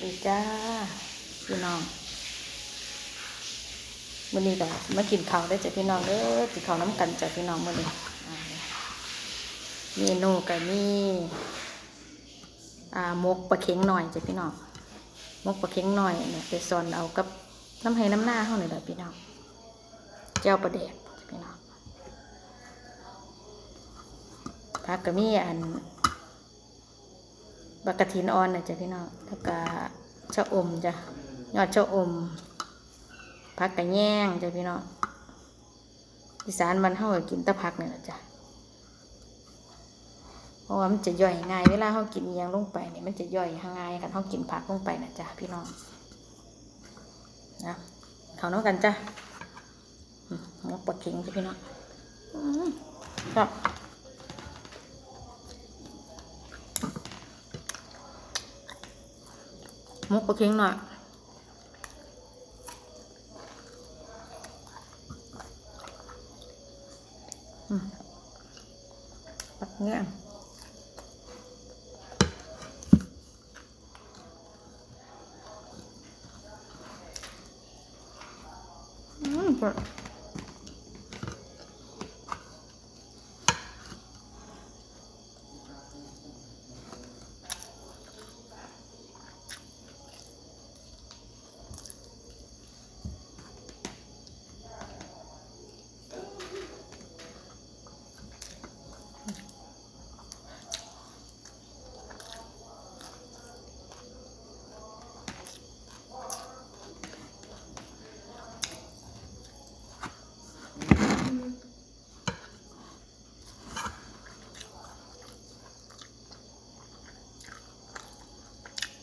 ดีจ้าพี่น้องวันนี้ก็มากินข้าวได้จ้ะพี่น้องเด้อกินข้าวน้ำกันจ้ะพี่น้องมื้อนี้อ่าเมนูก็มีอ่ามกปลาเค็งหน่อยจ้ะพี่น้องมกปลาเค็งหน่อยเนี่ยไปซอนเอากับน้ำไห้น้ำหน้าเฮานี่แหละพี่น้องเจ้าปลาแดกจ้ะพี่น้องผักก็มีอัน บักกะทินอ่อนนะจ๊ะพี่น้องแล้วก็ชะอมจ้ะยอดชะอมผักกะแยงจ้ะพี่น้องอีสานมันเฮาก็กินตะผักนี่แหละจ้ะเพราะว่ามันจะย่อยง่ายเวลาเฮากินยังลงไปเนี่ยมันจะย่อยง่ายกันเฮากินผักลงไปนะจ้ะพี่น้องนะเขาน้องกันจ้ะอืมหมกปลาเค็งจ้ะพี่น้องอืมชอบ มุกปลาเค็งหน่อยปักเงี้ยอืม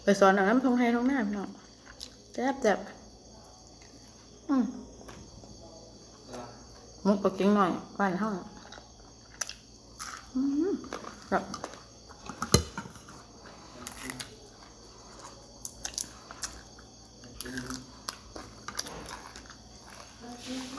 ไปสอนน้ำทงไทยทงหน้าพี่น้องแซ่บแซ่บอืมมุกปลากิ้งหน่อยบ้านห้องอืมครับอืม